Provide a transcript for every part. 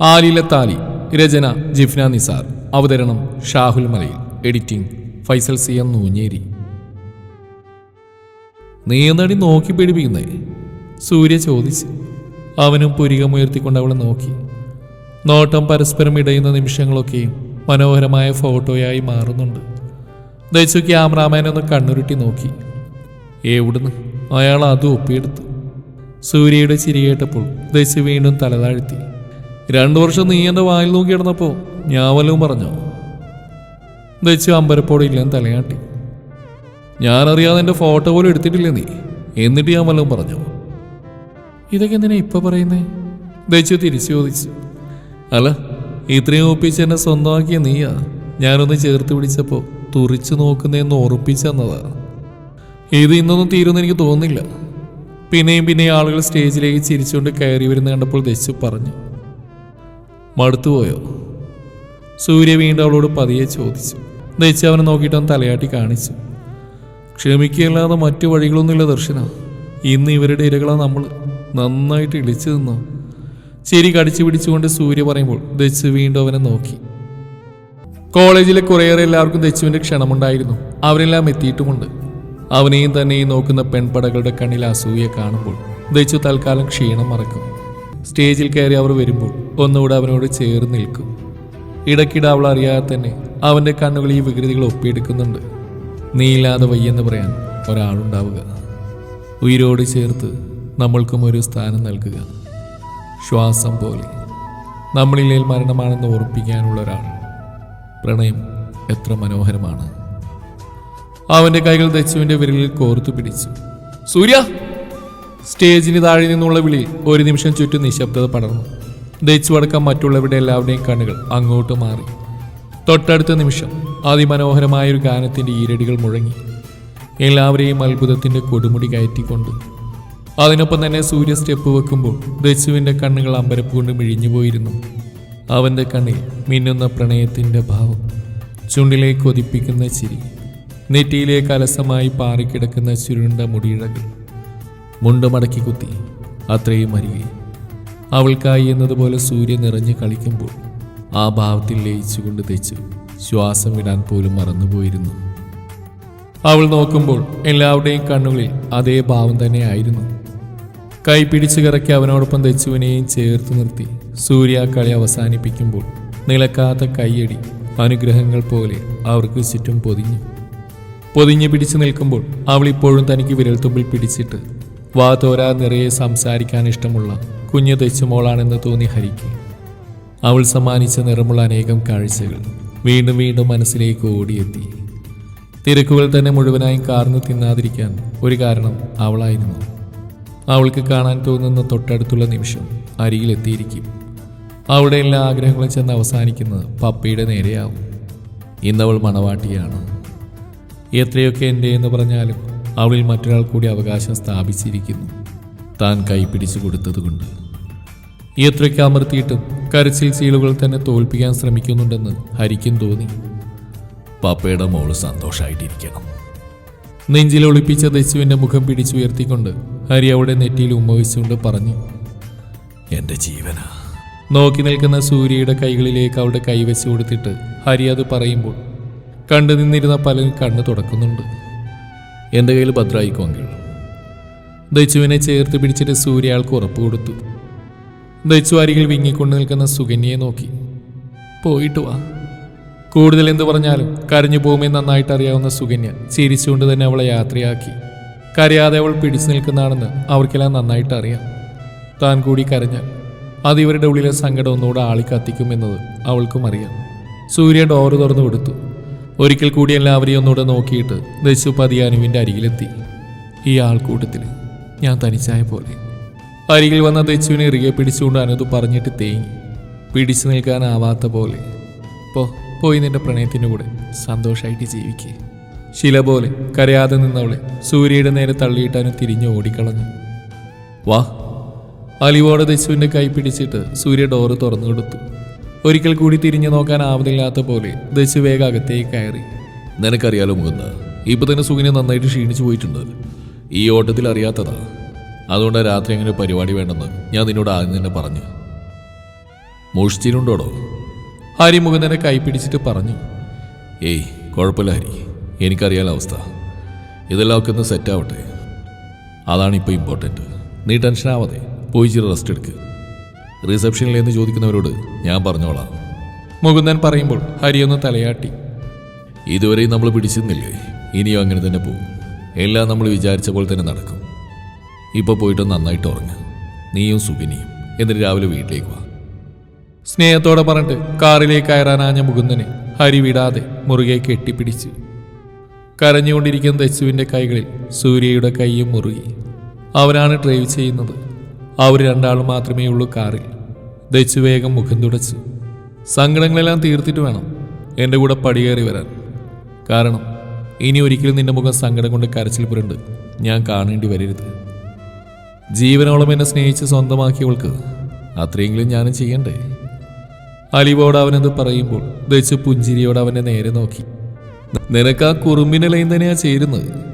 ആലിലത്താലി രചന ജിഫ്ന നിസാർ അവതരണം Shahul Malayil. Editing Faisal C M Noonjeri. നീന്തടി നോക്കി പിടിപ്പിക്കുന്നേ. സൂര്യ ചോദിച്ച്. അവനും പുരികമുയർത്തിക്കൊണ്ട് അവളെ നോക്കി. നോട്ടം പരസ്പരം ഇടയുന്ന നിമിഷങ്ങളൊക്കെയും മനോഹരമായ ഫോട്ടോയായി മാറുന്നുണ്ട്. ദയച്ചു ക്യാമറാമാൻ ഒന്ന് കണ്ണുരുട്ടി നോക്കി. എവിടുന്ന്? അയാൾ അത് ഒപ്പിയെടുത്തു. സൂര്യയുടെ ചിരി കേട്ടപ്പോൾ ദശു വീണ്ടും തലതാഴ്ത്തി രണ്ടു വർഷം നീ എന്റെ വായിൽ നോക്കി കിടന്നപ്പോൾ ഞാൻ വല്ലതും പറഞ്ഞോ? വെച്ച് അമ്പരപ്പോടെ ഇല്ലെന്ന് തലയാട്ടി. ഞാനറിയാതെ എന്റെ ഫോട്ടോ പോലും എടുത്തിട്ടില്ല നീ? എന്നിട്ട് ഞാൻ വല്ലതും പറഞ്ഞു? ഇതൊക്കെ എന്തിനാ ഇപ്പൊ പറയുന്നേ? ദച്ചു തിരിച്ചു ചോദിച്ചു. അല്ല ഇത്രയും ഒപ്പിച്ച് എന്നെ സ്വന്തമാക്കിയ നീയാ ഞാനൊന്ന് ചേർത്ത് പിടിച്ചപ്പോൾ തുറിച്ചു നോക്കുന്നതെന്ന് ഓർപ്പിച്ചെന്നതാ ഇത് ഇന്നൊന്നും തീരുമെന്ന് എനിക്ക് തോന്നുന്നില്ല. പിന്നെയും പിന്നെയും ആളുകൾ സ്റ്റേജിലേക്ക് ചിരിച്ചുകൊണ്ട് കയറി വരുന്ന കണ്ടപ്പോൾ ദശു പറഞ്ഞു. മടുത്തുപോയോ? സൂര്യ വീണ്ടും അവളോട് പതിയെ ചോദിച്ചു. ദയിച്ച് അവനെ നോക്കിയിട്ട് തലയാട്ടി കാണിച്ചു. ക്ഷമിക്കുകയല്ലാതെ മറ്റു വഴികളൊന്നുമില്ല ദർശന. ഇന്ന് ഇവരുടെ ഇരകളാ നമ്മൾ നന്നായിട്ട് ഇടിച്ചു നിന്നോ? ചിരി കടിച്ചു പിടിച്ചുകൊണ്ട് സൂര്യ പറയുമ്പോൾ ദച്ചു വീണ്ടും അവനെ നോക്കി. കോളേജിലെ കുറേയേറെ എല്ലാവർക്കും ദച്ചുവിന്റെ ക്ഷണമുണ്ടായിരുന്നു. അവരെല്ലാം എത്തിയിട്ടുമുണ്ട്. അവനെയും തന്നെയും നോക്കുന്ന പെൺപടകളുടെ കണ്ണിൽ അസൂയ കാണുമ്പോൾ ദച്ചു തൽക്കാലം ക്ഷീണം മറക്കും. സ്റ്റേജിൽ കയറി അവർ വരുമ്പോൾ ഒന്നുകൂടെ അവനോട് ചേർന്ന് നിൽക്കും. ഇടയ്ക്കിടെ അവൾ അറിയാതെ തന്നെ അവന്റെ കണ്ണുകൾ ഈ വികൃതികൾ ഒപ്പിയെടുക്കുന്നുണ്ട്. നീയില്ലാതെ വയ്യെന്ന് പറയാൻ ഒരാളുണ്ടാവുക. ഉയരോട് ചേർത്ത് നമ്മൾക്കും ഒരു സ്ഥാനം നൽകുക. ശ്വാസം പോലെ. നമ്മളില്ലേൽ മരണമാണെന്ന് ഓർപ്പിക്കാനുള്ള ഒരാൾ. പ്രണയം എത്ര മനോഹരമാണ്. അവന്റെ കൈകൾ ദച്ചുവിന്റെ വിരലിൽ കോർത്തു പിടിച്ചു. സൂര്യ! സ്റ്റേജിന് താഴെ നിന്നുള്ള വിളി ഒരു നിമിഷം ചുറ്റും നിശബ്ദത പടർന്നു. ദച്ചു അടക്കം മറ്റുള്ളവരുടെ എല്ലാവരുടെയും കണ്ണുകൾ അങ്ങോട്ട് മാറി. തൊട്ടടുത്ത നിമിഷം അതിമനോഹരമായ ഒരു ഗാനത്തിന്റെ ഈരടികൾ മുഴങ്ങി. എല്ലാവരെയും അത്ഭുതത്തിന്റെ കൊടുമുടി കയറ്റിക്കൊണ്ട്. അതിനൊപ്പം തന്നെ സൂര്യ സ്റ്റെപ്പ് വെക്കുമ്പോൾ ദച്ചുവിന്റെ കണ്ണുകൾ അമ്പരപ്പ് കൊണ്ട് മിഴിഞ്ഞുപോയിരുന്നു അവന്റെ കണ്ണിൽ മിന്നുന്ന പ്രണയത്തിന്റെ ഭാവം. ചുണ്ടിലേക്ക് കൊതിപ്പിക്കുന്ന ചിരി. നെറ്റിയിലേക്ക് അലസമായി പാറിക്കിടക്കുന്ന ചുരുണ്ട മുടിയിഴകൾ. മുണ്ട് മടക്കി കുത്തി. അത്രയും അരികെ. അവൾക്കായി എന്നതുപോലെ സൂര്യൻ നിറഞ്ഞ് കളിക്കുമ്പോൾ ആ ഭാവത്തിൽ ലയിച്ചുകൊണ്ട് തെച്ചു ശ്വാസം വിടാൻ പോലും മറന്നുപോയിരുന്നു. അവൾ നോക്കുമ്പോൾ എല്ലാവരുടെയും കണ്ണുകളിൽ അതേ ഭാവം തന്നെയായിരുന്നു. കൈ പിടിച്ചു കറക്കി അവനോടൊപ്പം തെച്ചുവിനെയും ചേർത്ത് നിർത്തി സൂര്യ കളി അവസാനിപ്പിക്കുമ്പോൾ നിലക്കാത്ത കൈയടി അനുഗ്രഹങ്ങൾ പോലെ അവർക്ക് ചുറ്റും പൊതിഞ്ഞു. പൊതിഞ്ഞു പിടിച്ചു നിൽക്കുമ്പോൾ അവൾ ഇപ്പോഴും തനിക്ക് വിരൽത്തുമ്പിൽ പിടിച്ചിട്ട് വാ തോരാ നിറയെ സംസാരിക്കാൻ ഇഷ്ടമുള്ള കുഞ്ഞു തെച്ചുമോളാണെന്ന് തോന്നി ഹരിക്ക്. അവൾ സമ്മാനിച്ച നിറമുള്ള അനേകം കാഴ്ചകൾ വീണ്ടും വീണ്ടും മനസ്സിലേക്ക് ഓടിയെത്തി. തിരക്കുകൾ തന്നെ മുഴുവനായും കാർന്നു തിന്നാതിരിക്കാൻ ഒരു കാരണം അവളായിരുന്നു അവൾക്ക് കാണാൻ തോന്നുന്ന തൊട്ടടുത്തുള്ള നിമിഷം അരികിലെത്തിയിരിക്കും അവളുടെ എല്ലാ ആഗ്രഹങ്ങളും ചെന്ന് അവസാനിക്കുന്നത് പപ്പയുടെ നേരെയാവും. ഇന്നവൾ മണവാട്ടിയാണ്. എത്രയൊക്കെ എന്റെ എന്ന് പറഞ്ഞാലും അവളിൽ മറ്റൊരാൾ കൂടി അവകാശം സ്ഥാപിച്ചിരിക്കുന്നു. താൻ കൈപിടിച്ചു കൊടുത്തതുകൊണ്ട്. എത്രയ്ക്ക് അമർത്തിയിട്ടും കരച്ചിൽ സീലുകൾ തന്നെ തോൽപ്പിക്കാൻ ശ്രമിക്കുന്നുണ്ടെന്ന് ഹരിക്കും തോന്നി. പാപ്പയുടെ മോൾ സന്തോഷമായിട്ടിരിക്കണം നെഞ്ചിൽ ഒളിപ്പിച്ച ദശുവിന്റെ മുഖം പിടിച്ചുയർത്തിക്കൊണ്ട് ഹരി അവിടെ നെറ്റിയിൽ ഉമ്മവിച്ചുകൊണ്ട് പറഞ്ഞു എന്റെ ജീവന. നോക്കി നിൽക്കുന്ന സൂര്യയുടെ കൈകളിലേക്ക് അവിടെ കൈവച്ചു കൊടുത്തിട്ട് ഹരി അത് പറയുമ്പോൾ കണ്ടു നിന്നിരുന്ന പലരും കണ്ണു തുടക്കുന്നുണ്ട് എന്റെ കയ്യിൽ ഭദ്രായിക്കോങ്കിൽ ദച്ചുവിനെ ചേർത്ത് പിടിച്ചിട്ട് സൂര്യ ആൾക്ക് ഉറപ്പ് കൊടുത്തു. ദച്ചു അരികിൽ വിങ്ങിക്കൊണ്ട് നിൽക്കുന്ന സുകന്യയെ നോക്കി. പോയിട്ട് വാ. കൂടുതൽ എന്തു പറഞ്ഞാലും കരഞ്ഞു പോകുമെന്ന് നന്നായിട്ട് അറിയാവുന്ന സുകന്യ ചിരിച്ചുകൊണ്ട് തന്നെ അവളെ യാത്രയാക്കി. കരയാതെ അവൾ പിടിച്ചു നിൽക്കുന്നതാണെന്ന് അവർക്കെല്ലാം നന്നായിട്ട് അറിയാം. താൻ കൂടി കരഞ്ഞാൽ അത് ഇവരുടെ ഉള്ളിലെ സങ്കടം ഒന്നുകൂടെ ആളിക്കത്തിക്കുമെന്നത് അവൾക്കും അറിയാം. സൂര്യ ഡോറ് തുറന്നു കൊടുത്തു. ഒരിക്കൽ കൂടി എല്ലാവരെയും ഒന്നുകൂടെ നോക്കിയിട്ട് ദശു പതി അനുവിന്റെ അരികിലെത്തി. ഈ ആൾക്കൂട്ടത്തിൽ ഞാൻ തനിച്ചായ പോലെ. അരികിൽ വന്ന ദച്ചുവിനെ ഇറുകെ പിടിച്ചുകൊണ്ട് അനതു പറഞ്ഞിട്ട് തേങ്ങി. പിടിച്ചു നിൽക്കാനാവാത്ത പോലെ. പോ പോയി നിന്റെ പ്രണയത്തിന്റെ കൂടെ സന്തോഷമായിട്ട് ജീവിക്കേ. ശില പോലെ കരയാതെ നിന്നവളെ സൂര്യയുടെ നേരെ തള്ളിയിട്ടാനു തിരിഞ്ഞു ഓടിക്കളഞ്ഞു. വാ. അലിവോടെ ദശുവിന്റെ കൈ പിടിച്ചിട്ട് സൂര്യ ഡോറ് തുറന്നു കൊടുത്തു ഒരിക്കൽ കൂടി തിരിഞ്ഞു നോക്കാൻ ആവതില്ലാത്ത പോലെ ദശു വേഗം അകത്തേക്ക് കയറി. നിനക്കറിയാലോ മുഖന്ന് ഇപ്പൊ തന്നെ സുഖിനെ നന്നായിട്ട് ക്ഷീണിച്ചു പോയിട്ടുണ്ട്. ഈ ഓട്ടത്തിൽ അറിയാത്തതാ. അതുകൊണ്ട് രാത്രി അങ്ങനെ പരിപാടി വേണ്ടെന്ന് ഞാൻ നിന്നോട് ആദ്യം തന്നെ പറഞ്ഞു. മോഷിച്ചിട്ടുണ്ടോടോ ഹരി മുകുന്ദനെ കൈ പിടിച്ചിട്ട് പറഞ്ഞു. ഏയ് കുഴപ്പമില്ല ഹരി. എനിക്കറിയാലോ അവസ്ഥ. ഇതെല്ലാം ഒക്കെ ഒന്ന് സെറ്റ് ആവട്ടെ. അതാണ് ഇപ്പോൾ ഇമ്പോർട്ടന്റ് നീ ടെൻഷൻ ആവാതെ പോയി ചില റെസ്റ്റ് എടുക്ക്. റിസപ്ഷനിൽ എന്ന് ചോദിക്കുന്നവരോട് ഞാൻ പറഞ്ഞോളാം. മുകുന്ദൻ പറയുമ്പോൾ ഹരി ഒന്ന് തലയാട്ടി. ഇതുവരെയും നമ്മൾ പിടിച്ചിരുന്നില്ലേ? ഇനിയും അങ്ങനെ തന്നെ പോകും. എല്ലാം നമ്മൾ വിചാരിച്ച പോലെ തന്നെ നടക്കും. ഇപ്പോൾ പോയിട്ട് നന്നായിട്ട് ഉറങ്ങുക നീയും സുഖിനിയും എന്നിട്ട് രാവിലെ വീട്ടിലേക്ക് വാ. സ്നേഹത്തോടെ പറഞ്ഞിട്ട് കാറിലേക്ക് കയറാനാഞ്ഞ മുകുന്ദനെ ഹരി വിടാതെ മുറുകെ കെട്ടിപ്പിടിച്ച്. കരഞ്ഞുകൊണ്ടിരിക്കുന്ന ദച്ചുവിന്റെ കൈകളിൽ സൂര്യയുടെ കൈയും മുറുകി. അവനാണ് ഡ്രൈവ് ചെയ്യുന്നത്. അവർ രണ്ടാളും മാത്രമേ ഉള്ളൂ കാറിൽ. ദച്ചു വേഗം മുഖം തുടച്ചു. സങ്കടങ്ങളെല്ലാം തീർത്തിട്ട് വേണം എന്റെ കൂടെ പടിയേറി വരാൻ. കാരണം ഇനി ഒരിക്കലും നിന്റെ മുഖം സങ്കടം കൊണ്ട് കരച്ചിൽ പുരണ്ട് ഞാൻ കാണേണ്ടി വരരുത്. ജീവനോളം എന്നെ സ്നേഹിച്ച് സ്വന്തമാക്കിയവൾക്ക് അത്രയെങ്കിലും ഞാനും ചെയ്യണ്ടേ? അലിവോട് അവനത് പറയുമ്പോൾ ദച്ച് പുഞ്ചിരിയോട് അവനെ നേരെ നോക്കി. നിനക്ക് ആ കുറുമ്പിന്റെ ലൈൻ തന്നെയാ ചേരുന്നത്?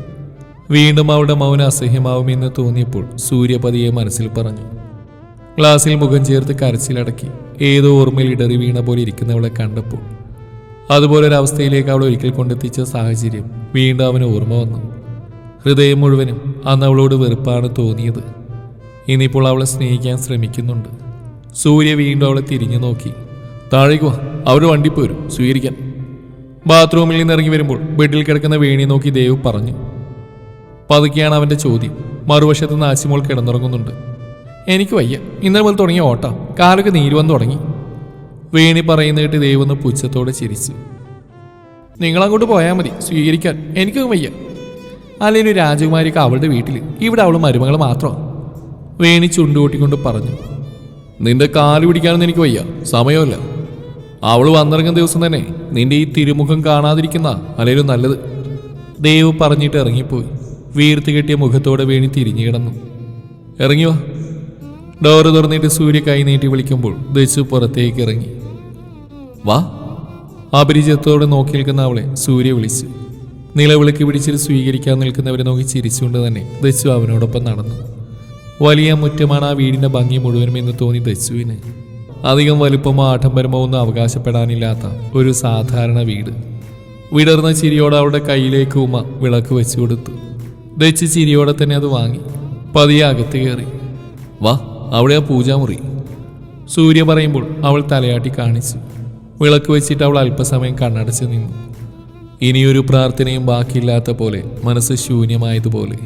വീണ്ടും അവളുടെ മൗന അസഹ്യമാവുമെന്ന് തോന്നിയപ്പോൾ സൂര്യപതിയെ മനസ്സിൽ പറഞ്ഞു. ഗ്ലാസിൽ മുഖം ചേർത്ത് കരച്ചിലടക്കി ഏതോ ഓർമ്മയിൽ ഇടറി വീണ പോലെ ഇരിക്കുന്നവളെ കണ്ടപ്പോൾ. അതുപോലൊരവസ്ഥയിലേക്ക് അവൾ ഒരിക്കൽ കൊണ്ടെത്തിച്ച സാഹചര്യം വീണ്ടും അവന് ഓർമ്മ വന്നു. ഹൃദയം മുഴുവനും അന്ന് അവളോട് വെറുപ്പാണ് തോന്നിയത്. ഇനിയിപ്പോൾ അവളെ സ്നേഹിക്കാൻ ശ്രമിക്കുന്നുണ്ട്. സൂര്യ വീണ്ടും അവളെ തിരിഞ്ഞു നോക്കി. താഴേക്ക് വാ വണ്ടി പോരും സ്വീകരിക്കാൻ. ബാത്റൂമിൽ നിന്ന് ഇറങ്ങി വരുമ്പോൾ ബെഡിൽ കിടക്കുന്ന വേണി നോക്കി ദേവ് പറഞ്ഞു. പതുക്കെയാണ് അവന്റെ ചോദ്യം. മറുവശത്ത് നാശിമോൾ കിടന്നുറങ്ങുന്നുണ്ട്. എനിക്ക് വയ്യ. ഇന്നലെ മുതൽ തുടങ്ങിയ ഓട്ടം. കാലൊക്കെ നീര് വന്ന് തുടങ്ങി. വേണി പറയുന്ന കേട്ട് ദേവ് ഒന്ന് പുച്ഛത്തോടെ ചിരിച്ചു. നിങ്ങളങ്ങോട്ട് പോയാൽ മതി. സ്വീകരിക്കാൻ എനിക്കും വയ്യ. അല്ലെങ്കിൽ രാജകുമാരിക്ക് അവളുടെ വീട്ടിൽ ഇവിടെ അവൾ മരുമകൾ മാത്രം. വേണി ചുണ്ടുകൂട്ടിക്കൊണ്ട് പറഞ്ഞു. നിന്റെ കാൽ പിടിക്കാനൊന്നും എനിക്ക് വയ്യ. സമയമല്ല. അവൾ വന്നിറങ്ങുന്ന ദിവസം തന്നെ നിന്റെ ഈ തിരുമുഖം കാണാതിരിക്കുന്ന അല്ലെങ്കിലും നല്ലത്. ദേവ് പറഞ്ഞിട്ട് ഇറങ്ങിപ്പോയി. വീർത്ത് കെട്ടിയ മുഖത്തോടെ വേണി തിരിഞ്ഞു കിടന്നു. ഇറങ്ങിയോ? ഡോറ് തുറന്നിട്ട് സൂര്യ കൈ നീട്ടി വിളിക്കുമ്പോൾ ദശു പുറത്തേക്ക് ഇറങ്ങി. വാ. അപരിചിതത്തോടെ നോക്കി നിൽക്കുന്ന അവളെ സൂര്യ വിളിച്ചു. നിലവിളക്ക് പിടിച്ചിട്ട് സ്വീകരിക്കാൻ നിൽക്കുന്നവരെ നോക്കി ചിരിച്ചുകൊണ്ട് തന്നെ ദശു അവനോടൊപ്പം നടന്നു. വലിയ മുറ്റമാണ് ആ വീടിന്റെ ഭംഗി മുഴുവനും എന്ന് തോന്നി ദശുവിന്. അധികം വലുപ്പമോ ആഡംബരമോ ഒന്നും അവകാശപ്പെടാനില്ലാത്ത ഒരു സാധാരണ വീട്. വിടർന്ന ചിരിയോടെ അവളുടെ കയ്യിലേക്ക് ഉമ്മ വിളക്ക് വെച്ചു കൊടുത്തു. ദച്ച് ചിരിയോടെ തന്നെ അത് വാങ്ങി. പതിയെ അകത്ത് കയറി. വാ. അവിടെ ആ പൂജാമുറി സൂര്യ പറയുമ്പോൾ അവൾ തലയാട്ടി കാണിച്ചു. വിളക്ക് വെച്ചിട്ട് അവൾ അല്പസമയം കണ്ണടച്ച് നിന്നു. ഇനിയൊരു പ്രാർത്ഥനയും ബാക്കിയില്ലാത്ത പോലെ മനസ്സ് ശൂന്യമായതുപോലെ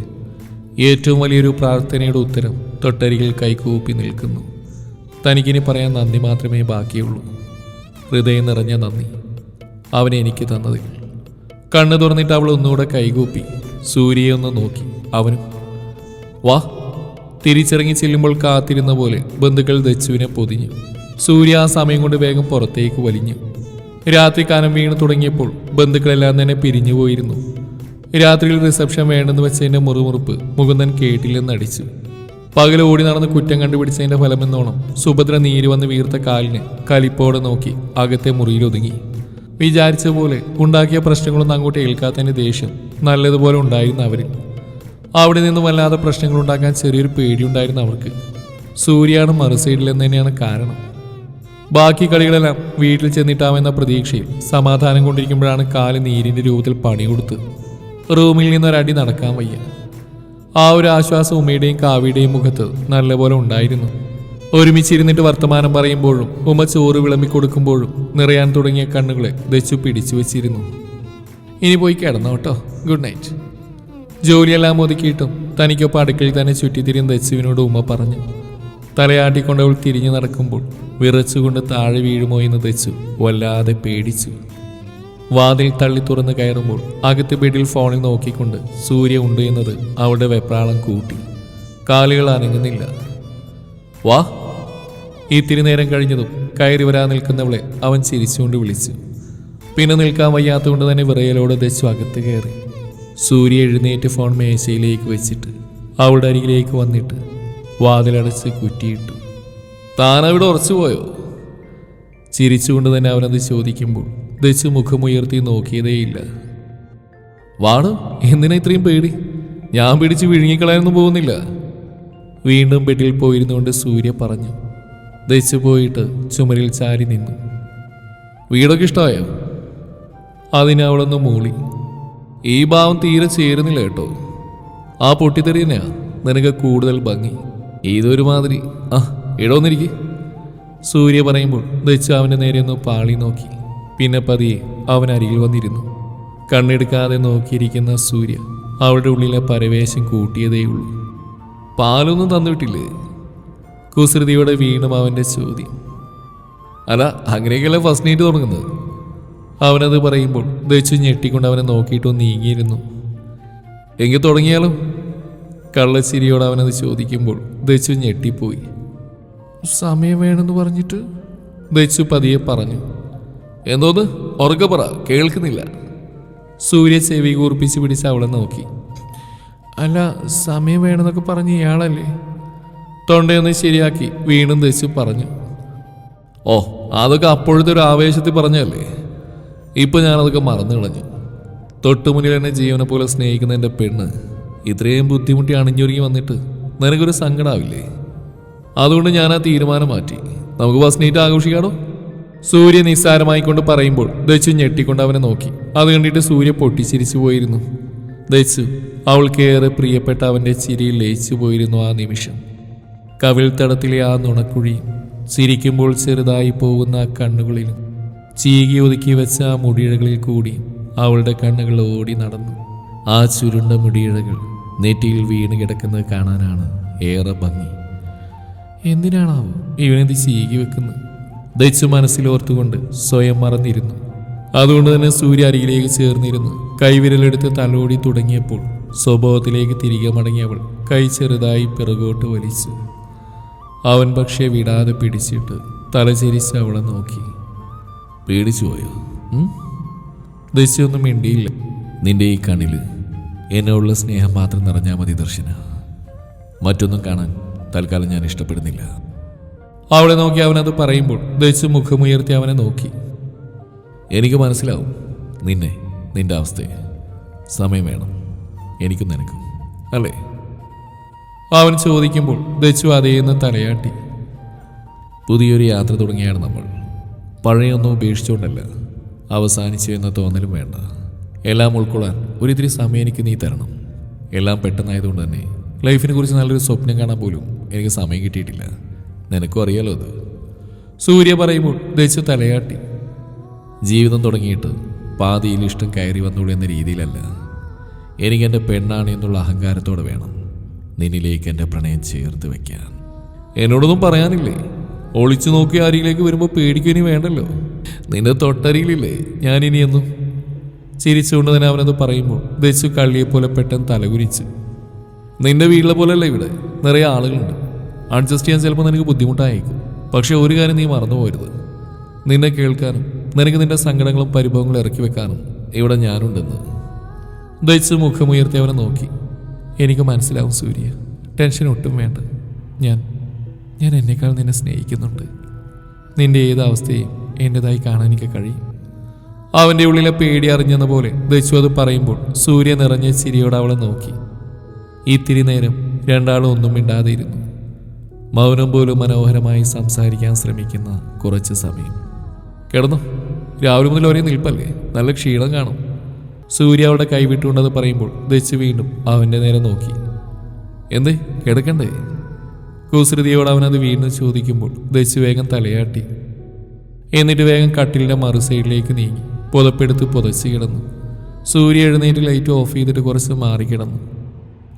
ഏറ്റവും വലിയൊരു പ്രാർത്ഥനയുടെ ഉത്തരം തൊട്ടരികിൽ കൈകൂപ്പി നിൽക്കുന്നു. തനിക്കിനി പറയാൻ നന്ദി മാത്രമേ ബാക്കിയുള്ളൂ. ഹൃദയം നിറഞ്ഞ നന്ദി അവൻ എനിക്ക് തന്നതിൽ കണ്ണു തുറന്നിട്ട് അവൾ ഒന്നുകൂടെ കൈകൂപ്പി സൂര്യയെ ഒന്ന് നോക്കി. അവനും വാ തിരിച്ചിറങ്ങി ചെല്ലുമ്പോൾ കാത്തിരുന്ന പോലെ ബന്ധുക്കൾ ദച്ചുവിനെ പൊതിഞ്ഞു. സൂര്യ ആ സമയം കൊണ്ട് വേഗം പുറത്തേക്ക് വലിഞ്ഞു. രാത്രി കാലം വീണു തുടങ്ങിയപ്പോൾ ബന്ധുക്കളെല്ലാം തന്നെ പിരിഞ്ഞു പോയിരുന്നു. രാത്രിയിൽ റിസപ്ഷൻ വേണ്ടെന്ന് വെച്ചതിന്റെ മുറുമുറുപ്പ് മുകുന്ദൻ കേട്ടില്ലെന്ന് അടിച്ചു. പകൽ ഓടി നടന്ന് കുറ്റം കണ്ടുപിടിച്ചതിന്റെ ഫലമെന്നോണം സുഭദ്ര നീര് വന്ന് വീർത്ത കാലിന് കലിപ്പോടെ നോക്കി അകത്തെ മുറിയിലൊതുങ്ങി വിചാരിച്ച പോലെ ഉണ്ടാക്കിയ പ്രശ്നങ്ങളൊന്നും അങ്ങോട്ട് ഏൽക്കാത്തതിന്റെ ദേഷ്യം നല്ലതുപോലെ ഉണ്ടായിരുന്നു അവരിൽ. അവിടെ നിന്ന് വല്ലാതെ പ്രശ്നങ്ങൾ ഉണ്ടാക്കാൻ ചെറിയൊരു പേടിയുണ്ടായിരുന്നു അവർക്ക്. സൂര്യാണ് മറുസൈഡിൽ എന്ന് തന്നെയാണ് കാരണം. ബാക്കി കളികളെല്ലാം വീട്ടിൽ ചെന്നിട്ടാമെന്ന പ്രതീക്ഷയിൽ സമാധാനം കൊണ്ടിരിക്കുമ്പോഴാണ് കാൽ നീരിന്റെ രൂപത്തിൽ പണി കൊടുത്ത്. റൂമിൽ നിന്നൊരടി നടക്കാൻ വയ്യ. ആ ഒരു ആശ്വാസം ഉമ്മയുടെയും കാവിയുടെയും മുഖത്ത് നല്ലപോലെ ഉണ്ടായിരുന്നു. ഒരുമിച്ചിരുന്നിട്ട് വർത്തമാനം പറയുമ്പോഴും ഉമ്മ ചോറ് വിളമ്പിക്കൊടുക്കുമ്പോഴും നിറയാൻ തുടങ്ങിയ കണ്ണുകളെ ദച്ചു പിടിച്ചു വെച്ചിരുന്നു. ഇനി പോയി കിടന്നോട്ടോ ഗുഡ് നൈറ്റ്. ജോലിയെല്ലാം ഒതുക്കിയിട്ടും തനിക്കൊപ്പം അടുക്കളയിൽ തന്നെ ചുറ്റിത്തിരിയും ദച്ചുവിനോട് ഉമ്മ പറഞ്ഞു. തലയാട്ടിക്കൊണ്ട് അവൾ തിരിഞ്ഞു നടക്കുമ്പോൾ വിറച്ചുകൊണ്ട് താഴെ വീഴുമോ എന്ന് ദച്ചു വല്ലാതെ പേടിച്ചു. വാതിൽ തള്ളി തുറന്ന് കയറുമ്പോൾ അകത്ത് ബെഡിൽ ഫോണിൽ നോക്കിക്കൊണ്ട് സൂര്യ ഉണ്ട് എന്നത് അവളുടെ വെപ്രാളം കൂട്ടി. കാലുകൾ അനങ്ങുന്നില്ല. വാ. ഇത്തിരി നേരം കഴിഞ്ഞതും കയറി വരാൻ നിൽക്കുന്നവളെ അവൻ ചിരിച്ചുകൊണ്ട് വിളിച്ചു. പിന്നെ നിൽക്കാൻ വയ്യാത്തതുകൊണ്ട് തന്നെ വിറയലോടെ ദച്ചു അകത്ത് കയറി. സൂര്യ എഴുന്നേറ്റ് ഫോൺ മേശയിലേക്ക് വെച്ചിട്ട് അവളുടെ അരികിലേക്ക് വന്നിട്ട് വാതിലടച്ച് കുറ്റിയിട്ടു. താനവിടെ ഉറച്ചു പോയോ? ചിരിച്ചുകൊണ്ട് തന്നെ അവനത് ചോദിക്കുമ്പോൾ ദച്ചു മുഖമുയർത്തി നോക്കിയതേയില്ല. വാണു എന്തിനാ ഇത്രയും പേടി? ഞാൻ പിടിച്ച് വിഴുങ്ങിക്കളയാനൊന്നും പോകുന്നില്ല. വീണ്ടും ബെഡിൽ പോയിരുന്നുകൊണ്ട് സൂര്യ പറഞ്ഞു. ദച്ചു പോയിട്ട് ചുമരിൽ ചാരി നിന്നു. വീടൊക്കെ ഇഷ്ടമായോ അതിനവളൊന്ന് മൂളി. ഈ ഭാവം തീരെ ചേരുന്നില്ല കേട്ടോ. ആ പൊട്ടിത്തെറിയനെയാ നിനക്ക് കൂടുതൽ ഭംഗി. ഇതൊരുമാതിരി ആ ഇടോന്നിരിക്കെ സൂര്യ പറയുമ്പോൾ ദച്ച് അവന്റെ നേരെ ഒന്ന് പാളി നോക്കി. പിന്നെ പതിയെ അവൻ അരികിൽ വന്നിരുന്നു. കണ്ണെടുക്കാതെ നോക്കിയിരിക്കുന്ന സൂര്യ അവളുടെ ഉള്ളിലെ പരവേശം കൂട്ടിയതേയുള്ളൂ പാലൊന്നും തന്നുവിട്ടില്ലേ കുസൃതിയോടെ വീണ്ടും അവന്റെ ചോദ്യം. അല്ല അങ്ങനെയൊക്കെയല്ലേ ഫസ്റ്റ് നൈറ്റ് തുടങ്ങുന്നത്? അവനത് പറയുമ്പോൾ ദച്ചു ഞെട്ടിക്കൊണ്ട് അവനെ നോക്കിയിട്ട് നീങ്ങിയിരുന്നു. എങ്കിൽ തുടങ്ങിയാലോ? കള്ളശ്ശേരിയോട് അവനത് ചോദിക്കുമ്പോൾ ദച്ചു ഞെട്ടിപ്പോയി. സമയം വേണമെന്ന് പറഞ്ഞിട്ട് ദച്ചു പതിയെ പറഞ്ഞു എന്തോന്ന്? ഉറക്കെ പറ കേൾക്കുന്നില്ല. സൂര്യ ചെവി കൂർപ്പിച്ച് പിടിച്ച് അവളെ നോക്കി. അല്ല സമയം വേണമെന്നൊക്കെ പറഞ്ഞ് ഇയാളല്ലേ? തൊണ്ടയൊന്ന് ശരിയാക്കി വീണ്ടും ദച്ചു പറഞ്ഞു ഓ അതൊക്കെ അപ്പോഴത്തെ ഒരു ആവേശത്തിൽ പറഞ്ഞല്ലേ ഇപ്പൊ ഞാനതൊക്കെ മറന്നു കളഞ്ഞു. തൊട്ടുമുന്നിൽ എന്നെ ജീവനെ പോലെ സ്നേഹിക്കുന്ന എന്റെ പെണ്ണ് ഇത്രയും ബുദ്ധിമുട്ടി അണിഞ്ഞൊരുങ്ങി വന്നിട്ട് നിനക്കൊരു സങ്കടാവില്ലേ? അതുകൊണ്ട് ഞാൻ ആ തീരുമാനം മാറ്റി. നമുക്ക് ബസ് നീറ്റ് ആഘോഷിക്കാടോ? സൂര്യ നിസ്സാരമായിക്കൊണ്ട് പറയുമ്പോൾ ദച്ചു ഞെട്ടിക്കൊണ്ട് അവനെ നോക്കി. അത് കണ്ടിട്ട് സൂര്യ പൊട്ടിച്ചിരിച്ചു പോയിരുന്നു. ദച്ചു അവൾക്കേറെ പ്രിയപ്പെട്ട അവന്റെ ചിരിയിൽ ലയിച്ചു പോയിരുന്നു ആ നിമിഷം. കവിൾത്തടത്തിലെ ആ നുണക്കുഴിയും ചിരിക്കുമ്പോൾ ചെറുതായി പോകുന്ന ആ കണ്ണുകളിലും ചീകി ഒതുക്കി വെച്ച ആ മുടിയിഴകളിൽ കൂടി അവളുടെ കണ്ണുകൾ ഓടി നടന്നു. ആ ചുരുണ്ട മുടിയിഴകൾ നെറ്റിയിൽ വീണ് കിടക്കുന്നത് കാണാനാണ് ഏറെ ഭംഗി. എന്തിനാണാവോ ഇവനെന്ത് ചീകി വെക്കുന്നത്? ദച്ചു മനസ്സിലോർത്തുകൊണ്ട് സ്വയം മറന്നിരുന്നു. അതുകൊണ്ട് തന്നെ സൂര്യ അരികിലേക്ക് ചേർന്നിരുന്നു. കൈവിരലെടുത്ത് തലോടി തുടങ്ങിയപ്പോൾ സ്വഭാവത്തിലേക്ക് തിരികെ മടങ്ങിയവൾ കൈ ചെറുതായി പിറകോട്ട് വലിച്ചു. അവൻ പക്ഷേ വിടാതെ പിടിച്ചിട്ട് തലചരിച്ച് അവളെ നോക്കി. പേടിച്ചു പോയോ? ദശയൊന്നും മിണ്ടിയില്ല. നിന്റെ ഈ കണ്ണിൽ എന്നോടുള്ള സ്നേഹം മാത്രം നിറഞ്ഞാൽ മതി ദർശന. മറ്റൊന്നും കാണാൻ തൽക്കാലം ഞാൻ ഇഷ്ടപ്പെടുന്നില്ല. അവളെ നോക്കി അവനത് പറയുമ്പോൾ ദശു മുഖമുയർത്തി അവനെ നോക്കി. എനിക്ക് മനസ്സിലാവും നിന്നെ നിന്റെ അവസ്ഥയെ. സമയം വേണം. എനിക്കും നിനക്കും. അല്ലേ? അവൻ ചോദിക്കുമ്പോൾ ദച്ചു അതേന്ന് തലയാട്ടി. പുതിയൊരു യാത്ര തുടങ്ങിയാണ് നമ്മൾ. പഴയൊന്നും ഉപേക്ഷിച്ചുകൊണ്ടല്ല. അവസാനിച്ചു എന്ന തോന്നലും വേണ്ട. എല്ലാം ഉൾക്കൊള്ളാൻ ഒരിത്തിരി സമയം എനിക്ക് നീ തരണം. എല്ലാം പെട്ടെന്നായതുകൊണ്ട് തന്നെ ലൈഫിനെ കുറിച്ച് നല്ലൊരു സ്വപ്നം കാണാൻ പോലും എനിക്ക് സമയം കിട്ടിയിട്ടില്ല. നിനക്കും അറിയാലോ അത്. സൂര്യ പറയുമ്പോൾ ദേശ തലയാട്ടി. ജീവിതം തുടങ്ങിയിട്ട് പാതിയിൽ ഇഷ്ടം കയറി വന്നോളൂ എന്ന രീതിയിലല്ല. എനിക്ക് എന്റെ പെണ്ണാണ് എന്നുള്ള അഹങ്കാരത്തോടെ വേണം. നിന്നിലേക്ക് എന്റെ പ്രണയം ചേർത്ത് വയ്ക്കാൻ എന്നോടൊന്നും പറയാനില്ലേ? ഒളിച്ചു നോക്കി ആരിലേക്ക് വരുമ്പോൾ പേടിക്കുനി വേണ്ടല്ലോ. നിന്റെ തൊട്ടരിയിലില്ലേ ഞാനിനിയൊന്നും ചിരിച്ചുകൊണ്ട് തന്നെ അവനത് പറയുമ്പോൾ ദച്ചു കള്ളിയെപ്പോലെ പെട്ടെന്ന് തലകുരിച്ച് നിന്റെ വീട്ടിലെ പോലെയല്ല ഇവിടെ. നിറയെ ആളുകളുണ്ട്. അഡ്ജസ്റ്റ് ചെയ്യാൻ ചിലപ്പോൾ നിനക്ക് ബുദ്ധിമുട്ടായേക്കും. പക്ഷെ ഒരു കാര്യം നീ മറന്നു പോരുത് നിന്നെ കേൾക്കാനും നിനക്ക് നിന്റെ സങ്കടങ്ങളും പരിഭവങ്ങളും ഇറക്കി വെക്കാനും ഇവിടെ ഞാനുണ്ടെന്ന്. ദയിച്ച് മുഖമുയർത്തി അവനെ നോക്കി. എനിക്ക് മനസ്സിലാവും സൂര്യ. ടെൻഷൻ ഒട്ടും വേണ്ട. ഞാൻ ഞാൻ എന്നേക്കാൾ നിന്നെ സ്നേഹിക്കുന്നുണ്ട്. നിന്റെ ഏത് അവസ്ഥയും എന്റെതായി കാണാൻ എനിക്ക് കഴിയും. അവന്റെ ഉള്ളിലെ പേടി അറിഞ്ഞെന്ന പോലെ ദശു അത് പറയുമ്പോൾ സൂര്യ നിറഞ്ഞ ചിരിയോടെ അവളെ നോക്കി. ഇത്തിരി നേരം രണ്ടാളും ഒന്നും മിണ്ടാതെ ഇരുന്നു. മൗനം പോലും മനോഹരമായി സംസാരിക്കാൻ ശ്രമിക്കുന്ന കുറച്ച് സമയം. കിടന്നു? രാവിലെ മുതൽ ഒരേ നിൽപ്പല്ലേ? നല്ല ക്ഷീണം കാണും. സൂര്യ അവളുടെ കൈവിട്ടുകൊണ്ടത് പറയുമ്പോൾ ദശു വീണ്ടും അവന്റെ നേരെ നോക്കി. എന്തേ? കിടക്കണ്ടേ? കുസൃതിയോട് അവനത് വീണ്ടും ചോദിക്കുമ്പോൾ ദശു വേഗം തലയാട്ടി. എന്നിട്ട് വേഗം കട്ടിലിന്റെ മറു സൈഡിലേക്ക് നീങ്ങി. പുതപ്പെടുത്ത് പുതച്ച് കിടന്നു. സൂര്യ എഴുന്നേറ്റ് ലൈറ്റ് ഓഫ് ചെയ്തിട്ട് കുറച്ച് മാറി കിടന്നു.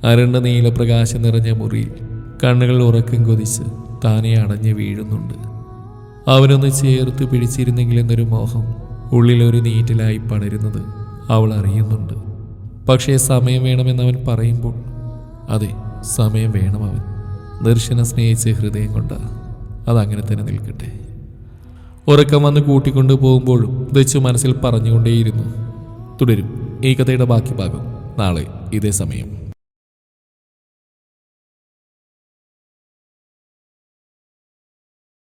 അരണ്ട നീലപ്രകാശം നിറഞ്ഞ മുറിയിൽ കണ്ണുകൾ ഉറക്കം കൊതിച്ച് താനെ അടഞ്ഞ് വീഴുന്നുണ്ട്. അവനൊന്ന് ചേർത്ത് പിടിച്ചിരുന്നെങ്കിൽ എന്നൊരു മോഹം ഉള്ളിലൊരു നീറ്റിലായി പടരുന്നത് അവൾ അറിയുന്നുണ്ട്. പക്ഷേ സമയം വേണമെന്നവൻ പറയുമ്പോൾ അതെ സമയം വേണം അവൻ ദർശന സ്നേഹിച്ച ഹൃദയം കൊണ്ട് അതങ്ങനെ തന്നെ നിൽക്കട്ടെ. ഉറക്കം വന്ന് കൂട്ടിക്കൊണ്ട് പോകുമ്പോഴും ദച്ചു മനസ്സിൽ പറഞ്ഞുകൊണ്ടേയിരുന്നു. തുടരും. ഈ കഥയുടെ ബാക്കി ഭാഗം നാളെ ഇതേ സമയം.